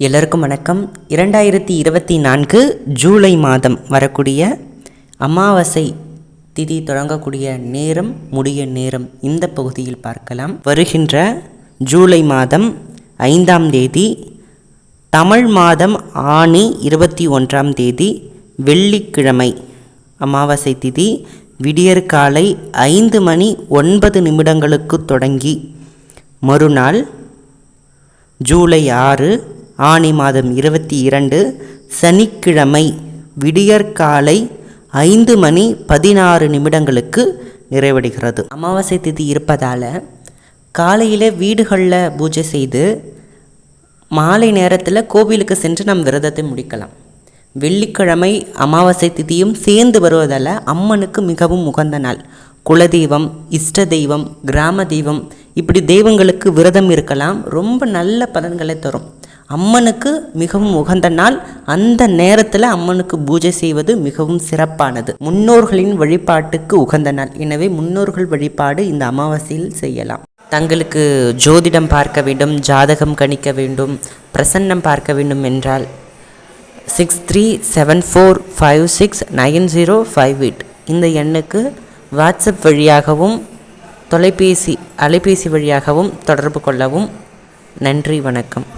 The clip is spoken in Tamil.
எல்லோருக்கும் வணக்கம். இரண்டாயிரத்தி இருபத்தி நான்கு ஜூலை மாதம் வரக்கூடிய அமாவாசை திதி தொடங்கக்கூடிய நேரம் முடிய நேரம் இந்த பகுதியில் பார்க்கலாம். வருகின்ற ஜூலை மாதம் ஐந்தாம் தேதி தமிழ் மாதம் ஆணி இருபத்தி ஒன்றாம் தேதி வெள்ளிக்கிழமை அமாவாசை திதி விடியற்காலை ஐந்து மணி ஒன்பது நிமிடங்களுக்கு தொடங்கி மறுநாள் ஜூலை ஆறு ஆணி மாதம் இருபத்தி இரண்டு சனிக்கிழமை விடியற்காலை ஐந்து மணி பதினாறு நிமிடங்களுக்கு நிறைவடைகிறது. அமாவாசை திதி இருப்பதால் காலையில் வீடுகளில் பூஜை செய்து மாலை நேரத்தில் கோவிலுக்கு சென்று நம் விரதத்தை முடிக்கலாம். வெள்ளிக்கிழமை அமாவாசை திதியும் சேர்ந்து வருவதால் அம்மனுக்கு மிகவும் உகந்த நாள். குலதெய்வம் இஷ்ட தெய்வம் கிராம தெய்வம் இப்படி தெய்வங்களுக்கு விரதம் இருக்கலாம். ரொம்ப நல்ல பலன்களை தரும். அம்மனுக்கு மிகவும் உகந்த நாள். அந்த நேரத்தில் அம்மனுக்கு பூஜை செய்வது மிகவும் சிறப்பானது. முன்னோர்களின் வழிபாட்டுக்கு உகந்த நாள். எனவே முன்னோர்கள் வழிபாடு இந்த அமாவாசையில் செய்யலாம். தங்களுக்கு ஜோதிடம் பார்க்க வேண்டும் ஜாதகம் கணிக்க வேண்டும் பிரசன்னம் பார்க்க வேண்டும் என்றால் six three seven four five six nine zero five eight இந்த எண்ணுக்கு வாட்ஸ்அப் வழியாகவும் தொலைபேசி அலைபேசி வழியாகவும் தொடர்பு கொள்ளவும் நன்றி வணக்கம்.